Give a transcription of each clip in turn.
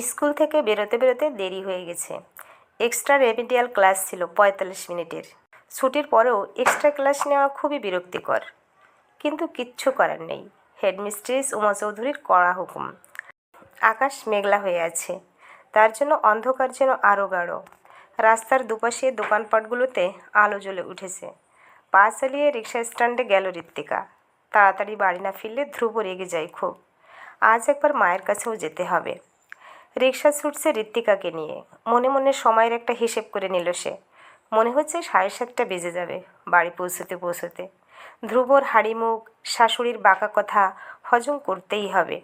School থেকে বেরোতে বেরোতে দেরি হয়ে গেছে। এক্সট্রা রেমিডিয়াল ক্লাস ছিল পঁয়তাল্লিশ মিনিটের। ছুটির পরেও এক্সট্রা ক্লাস নেওয়া খুবই বিরক্তিকর। কিন্তু কিচ্ছু করার নেই। হেডমিস্ট্রেস উমা চৌধুরীর কড়া হুকুম। আকাশ মেঘলা হয়ে আছে। তার জন্য অন্ধকার যেন আরও গাঢ়। রাস্তার দুপাশে দোকানপাটগুলোতে আলো জ্বলে উঠেছে। পা চালিয়ে রিক্সা স্ট্যান্ডে গেল ঋত্বিকা। তাড়াতাড়ি বাড়ি না ফিরলে ধ্রুব রেগে যায় খুব। আজ একবার মায়ের কাছেও যেতে হবে। রিক্সা ছুটছে ঋত্বিকাকে নিয়ে। মনে মনে সময়ের একটা হিসেব করে নিল সে। মনে হচ্ছে সাড়ে সাতটা বেজে যাবে বাড়ি পৌঁছতে পৌঁছতে। ধ্রুবর হাড়ি মুখ শাশুড়ির বাঁকা কথা হজম করতেই হবে।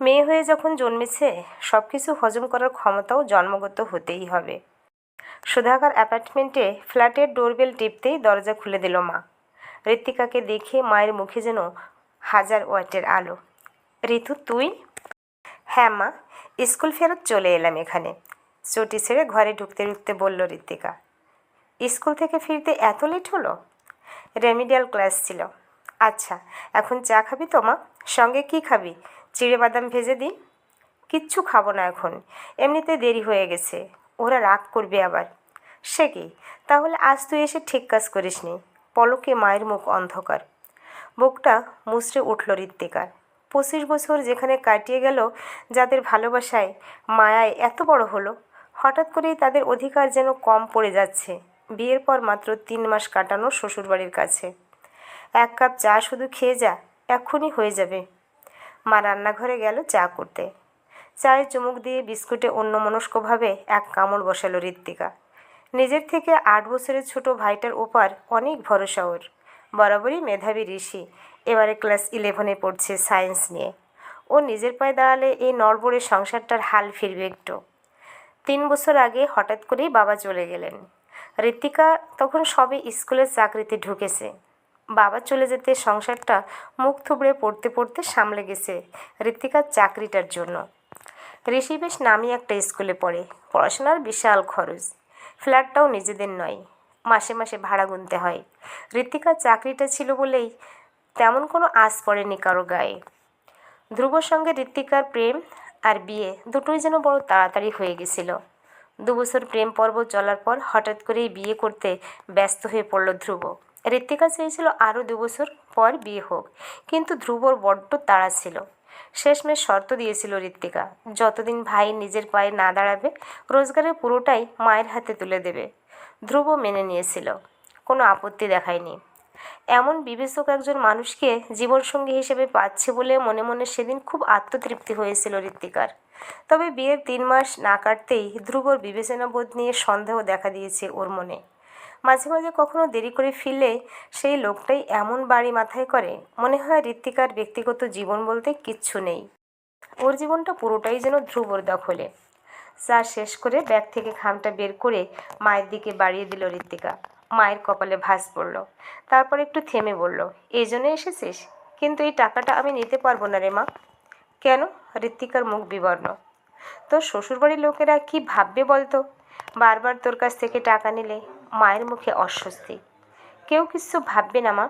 মেয়ে হয়ে যখন জন্মেছে সব কিছু হজম করার ক্ষমতাও জন্মগত হতেই হবে। সুধাকার অ্যাপার্টমেন্টে ফ্ল্যাটের ডোরবেল টিপতেই দরজা খুলে দিল মা। ঋত্বিকাকে দেখে মায়ের মুখে যেন হাজার ওয়াটের আলো। ঋতু তুই? হ্যাঁ মা। স্কুল ফেরত চলে এলাম এখানে। চটি ছেড়ে ঘরে ঢুকতে ঢুকতে বলল ঋত্বিকা, স্কুল থেকে ফিরতে এত লেট হলো? রেমিডিয়াল ক্লাস ছিল। আচ্ছা এখন চা খাবি তো মা? সঙ্গে কি খাবি? চিড়ে বাদাম ভেজে দিই? কিচ্ছু খাব না এখন, এমনিতে দেরি হয়ে গেছে, ওরা রাগ করবে আবার। সে কি? তাহলে আজ তুই এসে ঠিক কাজ করিসনি। পলকে মায়ের মুখ অন্ধকার। বুকটা মুচড়ে উঠল ঋত্বিকার। পঁচিশ বছর যেখানে কাটিয়ে গেল, যাদের ভালোবাসায়, মায়ায় এত বড় হলো, হঠাৎ করেই তাদের অধিকার যেন কম পড়ে যাচ্ছে। বিয়ের পর মাত্র তিন মাস কাটানো শ্বশুরবাড়ির কাছে। এক কাপ চা শুধু খেয়ে যা, এক্ষুনি হয়ে যাবে। মা রান্নাঘরে গেল চা করতে। চায়ে চুমুক দিয়ে বিস্কুটে অন্যমনস্কভাবে এক কামড় বসালো ঋত্বিকা। নিজের থেকে আট বছরের ছোট ভাইটার ওপার অনেক ভরসা ওর। বরাবরই মেধাবী ঋষি এবারে ক্লাস ইলেভেনে পড়ছে সায়েন্স নিয়ে। ও নিজের পায়ে দাঁড়ালে এই নড়বড়ে সংসারটার হাল ফিরবে একটু। তিন বছর আগে হঠাৎ করেই বাবা চলে গেলেন। ঋত্বিকা তখন সবে স্কুলের চাকরিতে ঢুকেছে। বাবা চলে যেতে সংসারটা মুখ থুবড়ে পড়তে পড়তে সামলে গেছে ঋত্বিকার চাকরিটার জন্য। ঋষি বেশ নামি একটা স্কুলে পড়ে। পড়াশোনার বিশাল খরচ। ফ্ল্যাটটাও নিজেদের নয়। মাসে মাসে ভাড়া গুনতে হয়। ঋত্বিকার চাকরিটা ছিল বলেই তেমন কোনো আশ পড়েনি কারও গায়ে। ধ্রুবর সঙ্গে ঋত্বিকার প্রেম আর বিয়ে দুটোই যেন বড় তাড়াতাড়ি হয়ে গেছিল। দুবছর প্রেম পর্ব চলার পর হঠাৎ করেই বিয়ে করতে ব্যস্ত হয়ে পড়ল ধ্রুব। ঋত্বিকা চেয়েছিল আরও দুবছর পর বিয়ে হোক, কিন্তু ধ্রুবর বড্ড তাড়া ছিল। শেষমেশ শর্ত দিয়েছিল ঋত্বিকা, যতদিন ভাই নিজের পায়ে না দাঁড়াবে রোজগারের পুরোটাই মায়ের হাতে তুলে দেবে। ধ্রুব মেনে নিয়েছিল, কোনো আপত্তি দেখায়নি। এমন বিবেচক একজন মানুষকে জীবনসঙ্গী হিসেবে পাচ্ছে বলে মনে মনে সেদিন খুব আত্মতৃপ্তি হয়েছিল ঋত্বিকার। তবে বিয়ের তিন মাস না কাটতেই ধ্রুবর বিবেচনাবোধ নিয়ে সন্দেহ দেখা দিয়েছে ওর মনে। মাঝে মাঝে কখনো দেরি করে ফিরলে সেই লোকটাই এমন বাড়ি মাথায় করে, মনে হয় ঋত্বিকার ব্যক্তিগত জীবন বলতে কিচ্ছু নেই। ওর জীবনটা পুরোটাই যেন ধ্রুবর দখলে। চা শেষ করে ব্যাগ থেকে খামটা বের করে মায়ের দিকে বাড়িয়ে দিল ঋত্বিকা। মায়ের কপালে ভাঁজ পড়ল। তারপর একটু থেমে বলল, এই জন্য এসেছিস? কিন্তু এই টাকাটা আমি নিতে পারব না রে মা। কেন? ঋত্বিকার মুখ বিবর্ণ। তোর শ্বশুরবাড়ির লোকেরা কি ভাববে বলতো? বারবার তোর কাছ থেকে টাকা নিলে মায়ের মুখে অস্বস্তি। কেউ কিছু ভাববে না মা।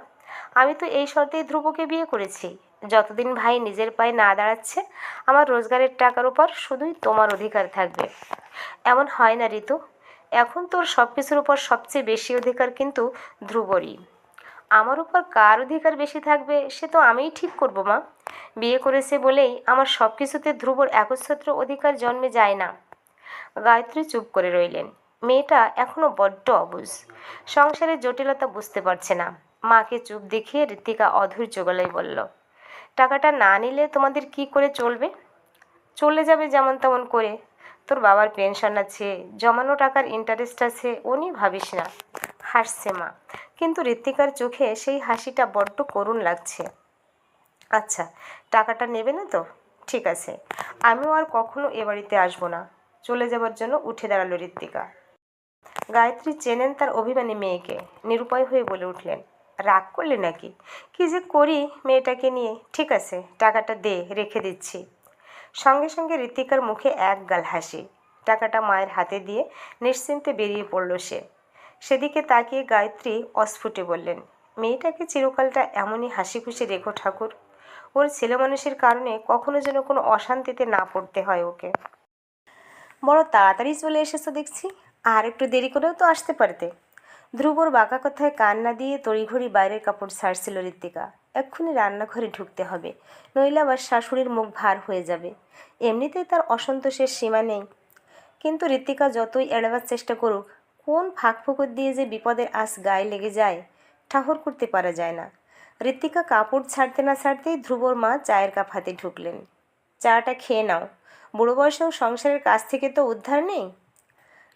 আমি তো এই শর্তেই ধ্রুবকে বিয়ে করেছি। যতদিন ভাই নিজের পায়ে না দাঁড়াচ্ছে, আমার রোজগারের টাকার উপর শুধুই তোমার অধিকার থাকবে। এমন হয় না, ঋতু। এখন তোর সব কিছুর উপর সবচেয়ে বেশি অধিকার কিন্তু ধ্রুবরই। আমার উপর কার অধিকার বেশি থাকবে, সে তো আমিই ঠিক করব, মা। বিয়ে করেছে বলেই আমার সব কিছুতে ধ্রুবর একচ্ছত্র অধিকার জন্মে যায় না। গায়ত্রী চুপ করে রইলেন। মেয়েটা এখনও বড্ড অবুজ সংসারের জটিলতা বুঝতে পারছে না। মাকে চুপ দেখিয়ে ঋতিকা অধৈর্য গলায় বলল, টাকাটা না নিলে তোমাদের কি করে চলবে? চলে যাবে যেমন তেমন করে। তোর বাবার পেনশন আছে, জমানো টাকার ইন্টারেস্ট আছে, উনি ভাবিস না। হাসছে মা। কিন্তু ঋত্বিকার চোখে সেই হাসিটা বড্ড করুণ লাগছে। আচ্ছা টাকাটা নেবে না তো? ঠিক আছে। আমিও আর কখনো এ বাড়িতে আসব না। চলে যাবার জন্য উঠে দাঁড়াল ঋত্বিকা। গায়ত্রী চেনেন তার অভিমানী মেয়েকে। নিরুপায় হয়ে বলে উঠলেন, রাগ করলে নাকি? কি যে করি মেয়েটাকে নিয়ে? ঠিক আছে, টাকাটা দে, রেখে দিচ্ছি। সঙ্গে সঙ্গে ঋতিকার মুখে এক গাল হাসি। টাকাটা মায়ের হাতে দিয়ে নিশ্চিন্তে বেরিয়ে পড়ল সে। সেদিকে তাকিয়ে গায়ত্রী অস্ফুটে বললেন, মেয়েটাকে চিরকালটা এমনই হাসি খুশি রেখো ঠাকুর। ওর ছেলে মানুষের কারণে কখনো যেন কোনো অশান্তিতে না পড়তে হয় ওকে। বড় তাড়াতাড়ি চলে এসেছ দেখছি, আর একটু দেরি করেও তো আসতে পারতে। ধ্রুবর বাঁকা কথায় কান না দিয়ে তড়িঘড়ি বাইরের কাপড় ছাড়ছিল ঋত্বিকা। এক্ষুনি রান্নাঘরে ঢুকতে হবে, নইলে আবার শাশুড়ির মুখ ভার হয়ে যাবে। এমনিতেই তার অসন্তোষের সীমা নেই। কিন্তু ঋত্বিকা যতই এড়াবার চেষ্টা করুক, কোন ফাঁক ফুকুর দিয়ে যে বিপদের আশ গায়ে লেগে যায়, ঠাহর করতে পারা যায় না। ঋত্বিকা কাপড় ছাড়তে না ছাড়তেই ধ্রুবর মা চায়ের কাপ হাতে ঢুকলেন। চাটা খেয়ে নাও, বুড়ো বয়সেও সংসারের কাছ থেকে তো উদ্ধার নেই?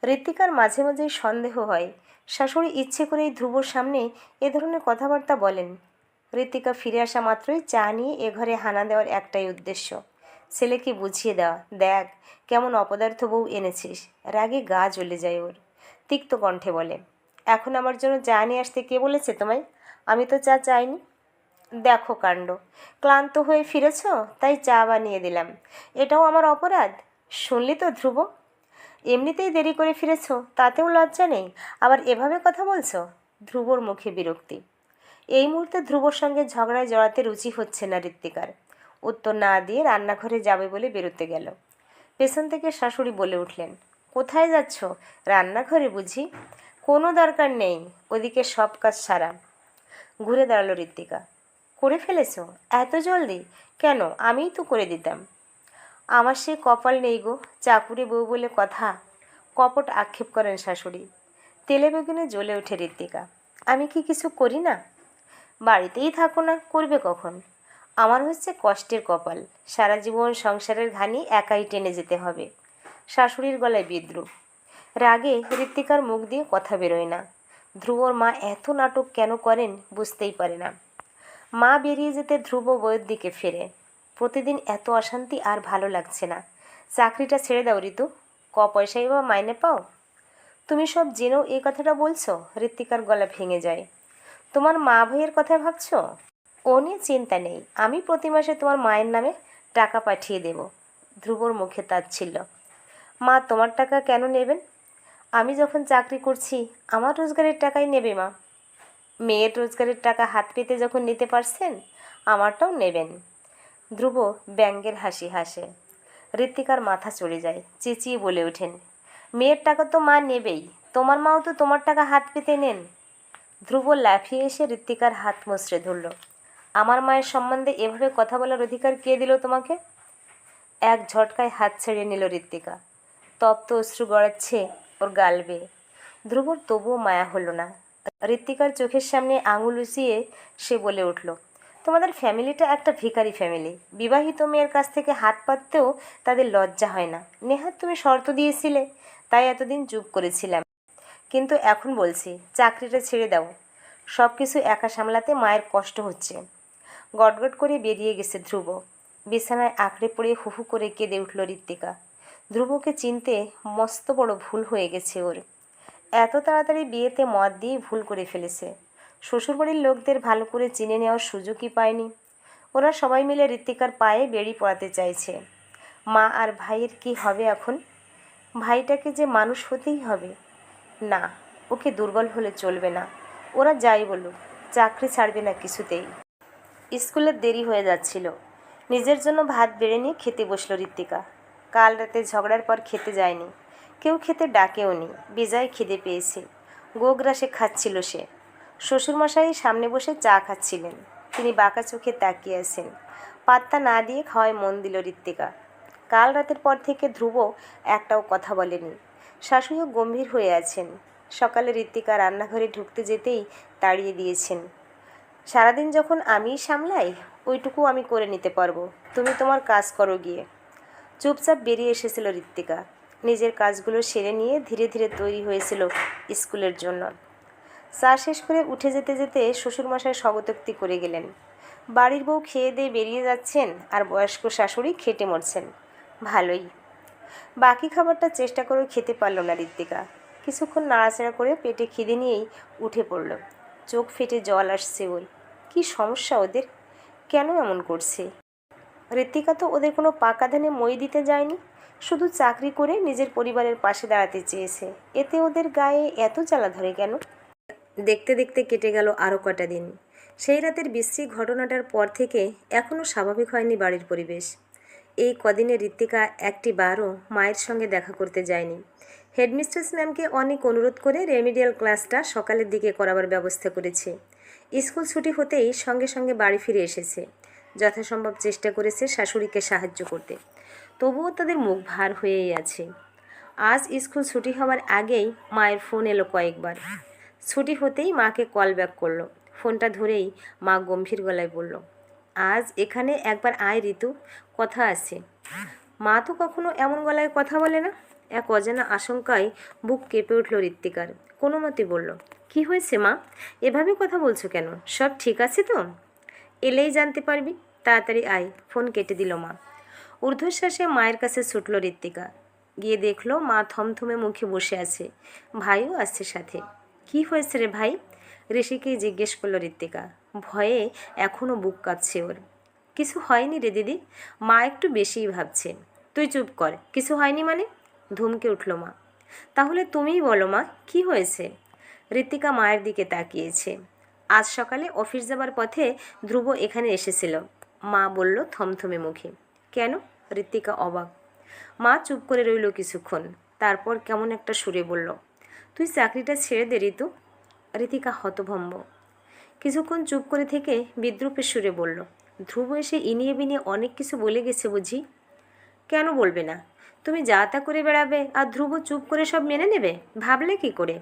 ঋত্বিকার মাঝে মাঝেই সন্দেহ হয়, শাশুড়ি ইচ্ছে করেই ধ্রুবর সামনে এ ধরনের কথাবার্তা বলেন। ঋত্বিকা ফিরে আসা মাত্রই চা নিয়ে এ ঘরে হানা দেওয়ার একটাই উদ্দেশ্য। ছেলেকে বুঝিয়ে দেওয়া, দেখ, কেমন অপদার্থ বউ এনেছিস, রাগে গা জ্বলে যায় ওর। তিক্ত কণ্ঠে বলে, এখন আমার জন্য চা নিয়ে আসতে কে বলেছে তোমায়? আমি তো চা চাইনি। দেখো কাণ্ড, ক্লান্ত হয়ে ফিরেছ, তাই চা বানিয়ে দিলাম। এটাও আমার অপরাধ? শুনলি তো ধ্রুব? এমনিতেই দেরি করে ফিরেছ, তাতেও লজ্জা নেই, আবার এভাবে কথা বলছো? ধ্রুবর মুখে বিরক্তি। এই মুহূর্তে ধ্রুবর সঙ্গে ঝগড়ায় জড়াতে রুচি হচ্ছে না ঋত্বিকার। উত্তর না দিয়ে রান্নাঘরে যাবে বলে বেরোতে গেল। পেছন থেকে শাশুড়ি বলে উঠলেন, কোথায় যাচ্ছ? রান্নাঘরে বুঝি? কোনো দরকার নেই, ওদিকে সব কাজ সারা। ঘুরে দাঁড়াল ঋত্বিকা, করে ফেলেছো? এত জলদি? কেন? আমিই তো করে দিতাম। আমার সে কপাল নেই গো, চাকুরে বউ বলে কথা। কপট আক্ষেপ করেন শাশুড়ি। তেলে বেগুনে জ্বলে ওঠে ঋত্বিকা, আমি কি কিছু করি না? বাড়িতেই থাকো না, করবে কখন? আমার হচ্ছে কষ্টের কপাল, সারা জীবন সংসারের ঘানি একাই টেনে যেতে হবে। শাশুড়ির গলায় বিদ্রুপ। রাগে ঋত্বিকার মুখ দিয়ে কথা বেরোয় না। ধ্রুবর মা এত নাটক কেন করেন বুঝতেই পারে না। মা বেরিয়ে যেতে ধ্রুব বইয়ের দিকে ফেরে। প্রতিদিন এত অশান্তি আর ভালো লাগছে না। চাকরিটা ছেড়ে দাও, ঋতু। ক পয়সাই বা মাইনে পাও? তুমি সব জেনেও এই কথাটা বলছো? ঋত্বিকার গলা ভেঙে যায়। তোমার মা ভাইয়ের কথা ভাবছ? ও নিয়ে চিন্তা নেই। আমি প্রতি মাসে তোমার মায়ের নামে টাকা পাঠিয়ে দেব। ধ্রুবর মুখে তাচ্ছিল্য। মা, তোমার টাকা কেন নেবেন? আমি যখন চাকরি করছি, আমার রোজগারের টাকাই নেবে মা। মেয়ের রোজগারের টাকা হাত পেতে যখন নিতে পারছেন, আমারটাও নেবেন। ধ্রুব ব্যঙ্গের হাসি হাসে। ঋত্বিকার মাথা চড়ে যায়, চেঁচিয়ে বলে ওঠেন, মেয়ের টাকা তো মা নেবেই। তোমার মাও তো তোমার টাকা হাত পেতে নেন। ধ্রুব লাফিয়ে এসে ঋত্বিকার হাত মুচড়ে ধরল। আমার মায়ের সম্বন্ধে এভাবে কথা বলার অধিকার কে দিল তোমাকে? এক ঝটকায় হাত ছেড়ে নিল ঋত্বিকা। তপ্ত অশ্রু গড়াচ্ছে ওর গাল বেয়ে। ধ্রুবর তবুও মায়া হলো না। ঋত্বিকার চোখের সামনে আঙুল উঁচিয়ে সে বলে উঠল, তোমাদের ফ্যামিলিটা একটা ভিখারি ফ্যামিলি। বিবাহিত মেয়ের কাছ থেকে হাত পাততেও তাদের লজ্জা হয় না। নেহাত তুমি শর্ত দিয়েছিলে, তাই এতদিন চুপ করেছিলাম। কিন্তু এখন বলছি, চাকরিটা ছেড়ে দাও। সব কিছু একা সামলাতে মায়ের কষ্ট হচ্ছে। গটগট করে বেরিয়ে গেছে ধ্রুব। বিছানায় আঁকড়ে পড়ে হুহু করে কেঁদে উঠল ঋত্বিকা। ধ্রুবকে চিনতে মস্ত বড় ভুল হয়ে গেছে ওর। এত তাড়াতাড়ি বিয়েতে মত দিয়ে ভুল করে ফেলেছে। শ্বশুরবাড়ির লোকদের ভালো করে চিনে নেওয়ার সুযোগই পায়নি। ওরা সবাই মিলে ঋত্বিকার পায়ে বেড়ি পড়াতে চাইছে। মা আর ভাইয়ের কি হবে এখন? ভাইটাকে যে মানুষ হতেই হবে। না, ওকে দুর্বল হলে চলবে না। ওরা যাই বলুক, চাকরি ছাড়বে না কিছুতেই। স্কুলের দেরি হয়ে যাচ্ছিল। নিজের জন্য ভাত বেড়ে নিয়ে খেতে বসল ঋত্বিকা। কাল রাতে ঝগড়ার পর খেতে যায়নি। কেউ খেতে ডাকেও নি, বিজয় খিদে পেয়েছে। গোগ্রাসে খাচ্ছিল সে। শ্বশুরমশাই সামনে বসে চা খাচ্ছিলেন। তিনি বাঁকা চোখে তাকিয়ে আছেন। পাত্তা না দিয়ে খাওয়ায় মন দিল ঋত্বিকা। কাল রাতের পর থেকে ধ্রুব একটাও কথা বলেনি। শাশুড়িও গম্ভীর হয়ে আছেন। সকালে ঋত্বিকা রান্নাঘরে ঢুকতে যেতেই তাড়িয়ে দিয়েছেন। সারাদিন যখন আমিই সামলাই, ওইটুকু আমি করে নিতে পারব। তুমি তোমার কাজ করো গিয়ে। চুপচাপ বেরিয়ে এসেছিল ঋত্বিকা। নিজের কাজগুলো সেরে নিয়ে ধীরে ধীরে তৈরি হয়েছিল স্কুলের জন্য। চা শেষ করে উঠে যেতে যেতে শ্বশুরমশাই স্বগতোক্তি করে গেলেন। বাড়ির বউ খেয়ে দিয়ে বেরিয়ে যাচ্ছেন আর বয়স্ক শাশুড়ি খেটে মরছেন। ভালোই। বাকি খাবারটা চেষ্টা করেও খেতে পারল না ঋত্বিকা। কিছুক্ষণ নাড়াচাড়া করে পেটে খিদে নিয়েই উঠে পড়ল। চোখ ফেটে জল আসছে ওর। কী সমস্যা ওদের? কেন এমন করছে? ঋত্বিকা তো ওদের কোনো পাকা ধানে মই দিতে যায়নি। শুধু চাকরি করে নিজের পরিবারের পাশে দাঁড়াতে চেয়েছে। এতে ওদের গায়ে এত জ্বালা ধরে কেন? দেখতে দেখতে কেটে গেল আরও কটা দিন। সেই রাতের বিশ্রী ঘটনাটার পর থেকে এখনও স্বাভাবিক হয়নি বাড়ির পরিবেশ। এই কদিনে ঋত্বিকা একটি বারও মায়ের সঙ্গে দেখা করতে যায়নি। হেডমিস্ট্রেস ম্যামকে অনেক অনুরোধ করে রেমিডিয়াল ক্লাসটা সকালের দিকে করাবার ব্যবস্থা করেছে। স্কুল ছুটি হতেই সঙ্গে সঙ্গে বাড়ি ফিরে এসেছে। যথাসম্ভব চেষ্টা করেছে শাশুড়িকে সাহায্য করতে। তবুও তাদের মুখ ভার হয়েই আছে। আজ স্কুল ছুটি হওয়ার আগেই মায়ের ফোন এলো কয়েকবার। ছুটি হতেই মাকে কল ব্যাক করল। ফোনটা ধরেই মা গম্ভীর গলায় বলল আজ এখানে একবার আয় ঋতু, কথা আছে। মা তো কখনো এমন গলায় কথা বলে না। এক অজানা আশঙ্কায় বুক কেঁপে উঠল ঋত্বিকার। কোনো মতে বলল, কি হয়েছে মা? এভাবে কথা বলছো কেন? সব ঠিক আছে তো? এলেই জানতে পারবি। তাড়াতাড়ি আয়। ফোন কেটে দিল মা। ঊর্ধ্বশ্বাসে মায়ের কাছে ছুটল ঋত্বিকা। গিয়ে দেখল মা থমথমে মুখে বসে আছে। ভাইও আসছে সাথে। কি হয়েছে রে ভাই? ঋষিকেই জিজ্ঞেস করল ঋত্বিকা। ভয়ে এখনও বুক কাঁপছে ওর। কিছু হয়নি রে দিদি, মা একটু বেশিই ভাবছে। তুই চুপ কর, কিছু হয়নি মানে? ধমকে উঠল মা। তাহলে তুমিই বলো মা, কি হয়েছে? ঋত্বিকা মায়ের দিকে তাকিয়েছে। আজ সকালে অফিস যাবার পথে ধ্রুব এখানে এসেছিল। মা বলল থমথমে মুখে, কেন? ঋত্বিকা অবাক। মা চুপ করে রইল কিছুক্ষণ, তারপর কেমন একটা সুরে বলল, তুই চাকরিটা ছেড়ে দে, ঋতু। ঋতিকা হতভম্ব। কিছুক্ষণ চুপ করে থেকে বিদ্রুপের সুরে বলল, ধ্রুব এসে ইনিয়ে বিনিয়ে অনেক কিছু বলে গেছে বুঝি? কেন বলবে না? তুমি যা তা করে বেড়াবে আর ধ্রুব চুপ করে সব মেনে নেবে? ভাবলে কি করে?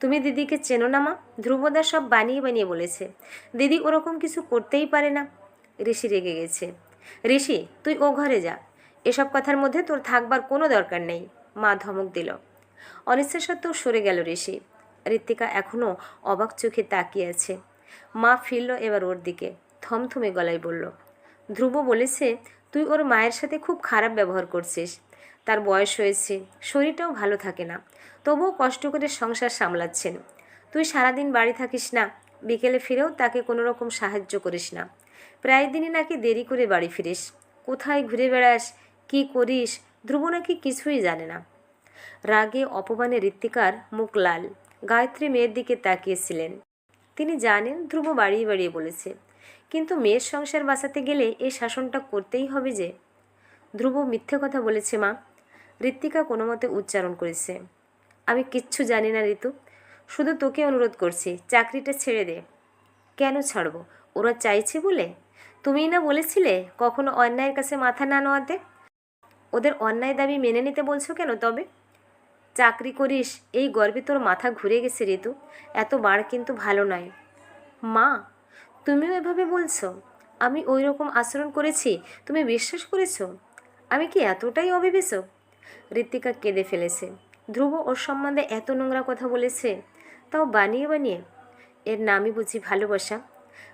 তুমি দিদিকে চেনো না মা ধ্রুবদা সব বানিয়ে বানিয়ে বলেছে। দিদি ওরকম কিছু করতেই পারে না। ঋষি রেগে গেছে। ঋষি, তুই ও ঘরে যা। এসব কথার মধ্যে তোর থাকবার কোনো দরকার নেই। মা ধমক দিল। অনিচ্ছা সত্ত্বেও সরে গেল ঋষি। ঋত্বিকা এখনও অবাক চোখে তাকিয়ে আছে। মা ফিরল এবার ওর দিকে, থমথমে গলায় বলল, ধ্রুব বলেছে তুই ওর মায়ের সাথে খুব খারাপ ব্যবহার করছিস। তার বয়স হয়েছে, শরীরটাও ভালো থাকে না। তবুও কষ্ট করে সংসার সামলাচ্ছেন। তুই সারাদিন বাড়ি থাকিস না, বিকেলে ফিরেও তাকে কোনো রকম সাহায্য করিস না। প্রায় দিনই নাকি দেরি করে বাড়ি ফিরিস। কোথায় ঘুরে বেড়াস? কি করিস? ধ্রুব নাকি কিছুই জানে না। রাগে অপমানে ঋত্বিকার মুখ লাল। গায়ত্রী মেয়ের দিকে তাকিয়েছিলেন। তিনি জানেন, ধ্রুব বাড়িয়ে বাড়িয়ে বলেছে, কিন্তু মেয়ের সংসার বাঁচাতে গেলে এই শাসনটা করতেই হবে যে? ধ্রুব মিথ্যে কথা বলেছে, মা, ঋত্বিকা কোনো মতে উচ্চারণ করেছে। আমি কিচ্ছু জানি না, ঋতু। শুধু তোকে অনুরোধ করছি, চাকরিটা ছেড়ে দে। কেন ছাড়বো? ওরা চাইছে বলে? তুমিই না বলেছিলে কখনো অন্যায়ের কাছে মাথা না নোয়াতে ওদের অন্যায় দাবি মেনে নিতে বলছো কেন তবে? চাকরি করিস, এই গর্বে তোর মাথা ঘুরে গেছে ঋতু এত বার কিন্তু ভালো নয়। মা, তুমিও এভাবে বলছো? আমি ওই রকম আচরণ করেছি, তুমি বিশ্বাস করেছ? আমি কি এতটাই অবিবেচক ঋত্বিকা কেঁদে ফেলেছে। ধ্রুব ওর সম্বন্ধে এত নোংরা কথা বলেছে, তাও বানিয়ে বানিয়ে। এর নামই বুঝি ভালোবাসা।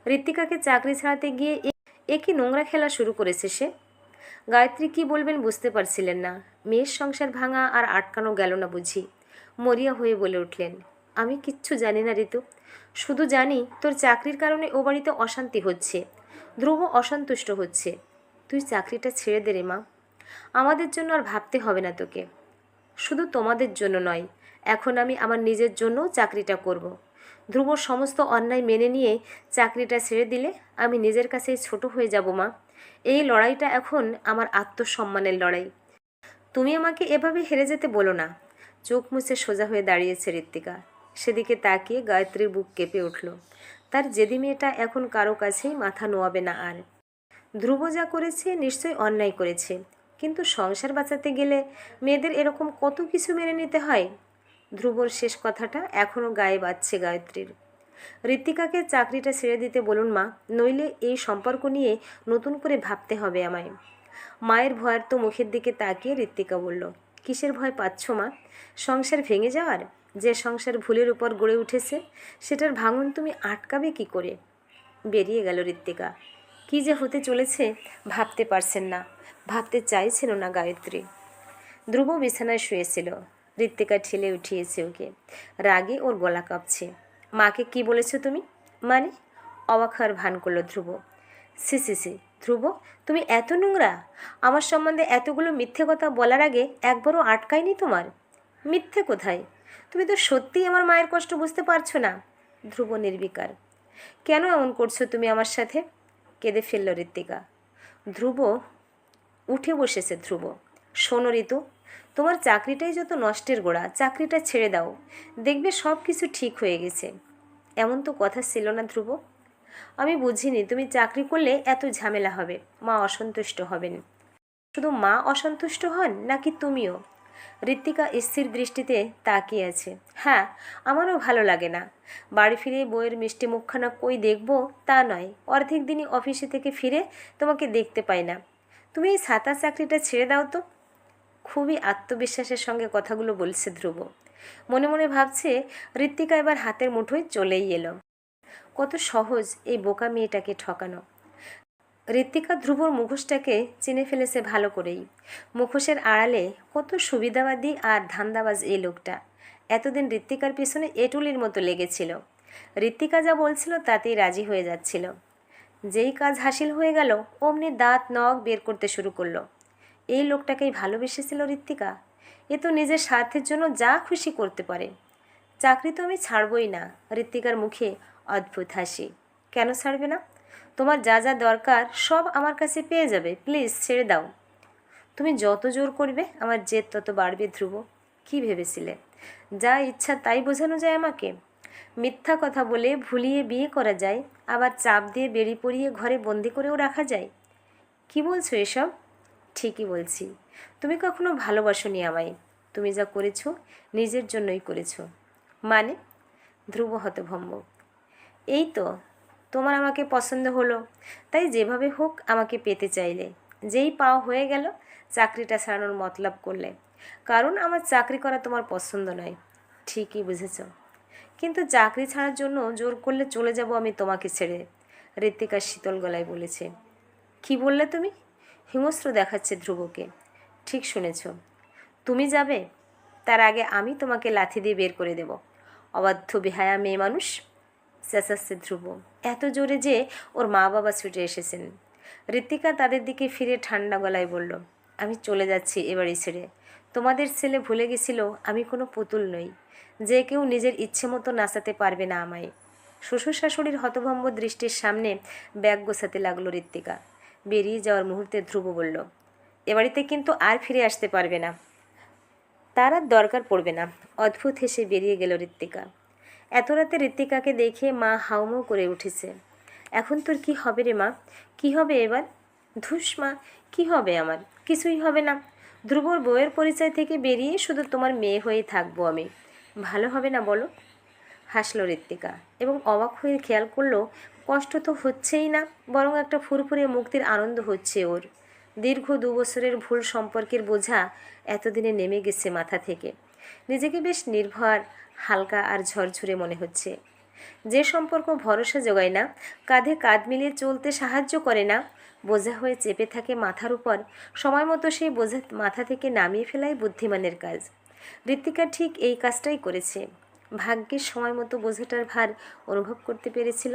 ঋত্বিকাকে চাকরি ছাড়াতে গিয়ে এ- কি নোংরা খেলা শুরু করেছে সে? গায়ত্রী কি বলবেন বুঝতে পারছিলেন না। মেয়ের সংসার ভাঙা আর আটকানো গেল না বুঝি। মরিয়া হয়ে বলে উঠলেন, আমি কিচ্ছু জানি না ঋতু। শুধু জানি তোর চাকরির কারণে ও বাড়িতে অশান্তি হচ্ছে। ধ্রুব অসন্তুষ্ট হচ্ছে। তুই চাকরিটা ছেড়ে দে রে মা। আমাদের জন্য আর ভাবতে হবে না তোকে। শুধু তোমাদের জন্য নয়, এখন আমি আমার নিজের জন্যও চাকরিটা করব। ধ্রুব সমস্ত অন্যায় মেনে নিয়ে চাকরিটা ছেড়ে দিলে আমি নিজের কাছেই ছোট হয়ে যাব মা। এই লড়াইটা এখন আমার আত্মসম্মানের লড়াই। তুমি আমাকে এভাবে হেরে যেতে বলো না। চোখ মুছে সোজা হয়ে দাঁড়িয়েছে ঋত্বিকা। সেদিকে তাকিয়ে গায়ত্রীর বুক কেঁপে উঠল। তার জেদি মেয়েটা এখন কারও কাছেই মাথা নোয়াবে না আর। ধ্রুব যা করেছে নিশ্চয়ই অন্যায় করেছে। কিন্তু সংসার বাঁচাতে গেলে মেয়েদের এরকম কত কিছু মেনে নিতে হয়? ধ্রুবর শেষ কথাটা এখনও গায়ে বাজছে গায়ত্রীর। ঋত্বিকাকে চাকরিটা ছেড়ে দিতে বলুন মা, নইলে এই সম্পর্ক নিয়ে নতুন করে ভাবতে হবে আমায়। মায়ের ভয়ের তো মুখের দিকে তাকিয়ে ঋত্বিকা বলল, কিসের ভয় পাচ্ছ মা? সংসার ভেঙে যাওয়ার? যে সংসার ভুলের উপর গড়ে উঠেছে, সেটার ভাঙন তুমি আটকাবে কি করে? বেরিয়ে গেল ঋত্বিকা। কী যে হতে চলেছে, ভাবতে পারছেন না। ভাবতে চাইছিল না গায়ত্রী। ধ্রুব বিছানায় শুয়েছিল। ঋত্বিকা ঠেলে উঠিয়েছে ওকে। রাগে ওর গলা কাঁপছে। মাকে কি বলেছ তুমি? মানে? অবাক হওয়ার ভান করল ধ্রুব। সি সি সি ধ্রুব, তুমি এত নোংরা। আমার সম্বন্ধে এতগুলো মিথ্যে কথা বলার আগে একবারও আটকায়নি তোমার? মিথ্যে কোথায়? তুমি তো সত্যিই আমার মায়ের কষ্ট বুঝতে পারছ না। ধ্রুব নির্বিকার। কেন এমন করছ তুমি আমার সাথে? কেঁদে ফেলল ঋত্বিকা। ধ্রুব, উঠে বসেছে ধ্রুব। শোনো ঋতু তোমার চাকরিটাই যত নষ্টের গোড়া, চাকরিটা ছেড়ে দাও। দেখবে সব কিছু ঠিক হয়ে গেছে। এমন তো কথা ছিল না ধ্রুব। আমি বুঝিনি তুমি চাকরি করলে এত ঝামেলা হবে। মা অসন্তুষ্ট হবেন। শুধু মা অসন্তুষ্ট হন নাকি তুমিও? ঋত্বিকা স্থির দৃষ্টিতে তাকিয়ে আছে। হ্যাঁ আমারও ভালো লাগে না। বাড়ি ফিরে বইয়ের মিষ্টি মুখখানা কই দেখব তা নয়। অর্ধেক দিনই অফিসে থেকে ফিরে তোমাকে দেখতে পাই না। তুমি এই সাঁতার চাকরিটা ছেড়ে দাও তো। খুবই আত্মবিশ্বাসের সঙ্গে কথাগুলো বলছে ধ্রুব। মনে মনে ভাবছে, ঋত্বিকা এবার হাতের মুঠোয় চলেই এলো। কত সহজ এই বোকা মেয়েটাকে ঠকানো। ঋত্বিকা ধ্রুবর মুখোশটাকে চিনে ফেলেছে ভালো করেই। মুখোশের আড়ালে কত সুবিধাবাদী আর ধান্দাবাজ এই লোকটা। এতদিন ঋত্বিকার পিছনে এটুলির মতো লেগেছিল। ঋত্বিকা যা বলছিল তাতেই রাজি হয়ে যাচ্ছিল। যেই কাজ হাসিল হয়ে গেল, অমনি দাঁত, নখ বের করতে শুরু করল। এই লোকটাকেই ভালোবেসেছিল ঋত্বিকা? এ তো নিজের স্বার্থের জন্য যা খুশি করতে পারে। চাকরি তো আমি ছাড়বই না, ঋত্বিকার মুখে অদ্ভুত হাসি। কেন ছাড়বে না? তোমার যা যা দরকার সব আমার কাছে পেয়ে যাবে, প্লিজ ছেড়ে দাও। তুমি যত জোর করবে, আমার জেদ তত বাড়বে ধ্রুব। কি ভেবেছিলে? যা ইচ্ছা তাই বোঝানো যায় আমাকে। মিথ্যা কথা বলে ভুলিয়ে বিয়ে করা যায়, আবার চাপ দিয়ে বেড়ি পড়িয়ে ঘরে বন্দি করেও রাখা যায়। কি বলছো এসব? ঠিকই বলছি। তুমি কখনো ভালোবাসোনি আমায়। তুমি যা করেছ, নিজের জন্যই করেছ। মানে? ধ্রুব হতভম্ব। এই তো, তোমার আমাকে পছন্দ হলো। তাই যেভাবে হোক আমাকে পেতে চাইলে। যেই পাও হয়ে গেল, চাকরিটা ছাড়ানোর মতলব করলে। কারণ আমার চাকরি করা তোমার পছন্দ নয়। ঠিকই বুঝেছ। কিন্তু চাকরি ছাড়ার জন্য জোর করলে চলে যাব আমি তোমাকে ছেড়ে। ঋত্বিকা শীতল গলায় বলেছে। কি বললে তুমি? হিংস্র দেখাচ্ছে ধ্রুবকে। ঠিক শুনেছ। তুমি যাবে? তার আগে আমি তোমাকে লাথি দিয়ে বের করে দেব। অবাধ্য, বেহায়া মেয়ে মানুষ চেঁচাচ্ছে ধ্রুব। এত জোরে যে ওর মা বাবা ছুটে এসেছেন। ঋত্বিকা তাদের দিকে ফিরে ঠান্ডা গলায় বলল, আমি চলে যাচ্ছি এবারই ছেড়ে। তোমাদের ছেলে ভুলে গেছিল আমি কোনো পুতুল নই। যে কেউ নিজের ইচ্ছে মতো নাচাতে পারবে না আমায়। শ্বশুর শাশুড়ির হতভম্ব দৃষ্টির সামনে ব্যাগ গোছাতে লাগল ঋত্বিকা। বেরিয়ে যাওয়ার মুহূর্তে ধ্রুব বলল, এ বাড়িতে কিন্তু আর ফিরে আসতে পারবে না। তার আর দরকার পড়বে না। অদ্ভুত হেসে বেরিয়ে গেল ঋত্বিকা। এত রাতে ঋত্বিকাকে দেখে মা হাউমাউ করে উঠেছে। এখন তোর কি হবে রে মা? কি হবে এবার? ধুস মা, কি হবে আমার? কিছুই হবে না। ধ্রুবর বউয়ের পরিচয় থেকে বেরিয়ে শুধু তোমার মেয়ে হয়ে থাকব আমি। ভালো হবে না বলো? হাসল ঋত্বিকা এবং অবাক হয়ে খেয়াল করল কষ্ট তো হচ্ছেই না, বরং একটা ফুরফুরে মুক্তির আনন্দ হচ্ছে ওর। দীর্ঘ দু বছরের ভুল সম্পর্কের বোঝা এতদিনে নেমে গেছে মাথা থেকে। নিজেকে বেশ নির্ভর, হালকা আর ঝরঝরে মনে হচ্ছে। যে সম্পর্ক ভরসা যোগায় না, কাঁধে কাঁধ মিলিয়ে চলতে সাহায্য করে না, বোঝা হয়ে চেপে থাকে মাথার উপর, সময় মতো সেই বোঝা মাথা থেকে নামিয়ে ফেলাই বুদ্ধিমানের কাজ। ঋত্বিকা ঠিক এই কাজটাই করেছে। ভাগ্যের সময় মতো বোঝাটার ভার অনুভব করতে পেরেছিল।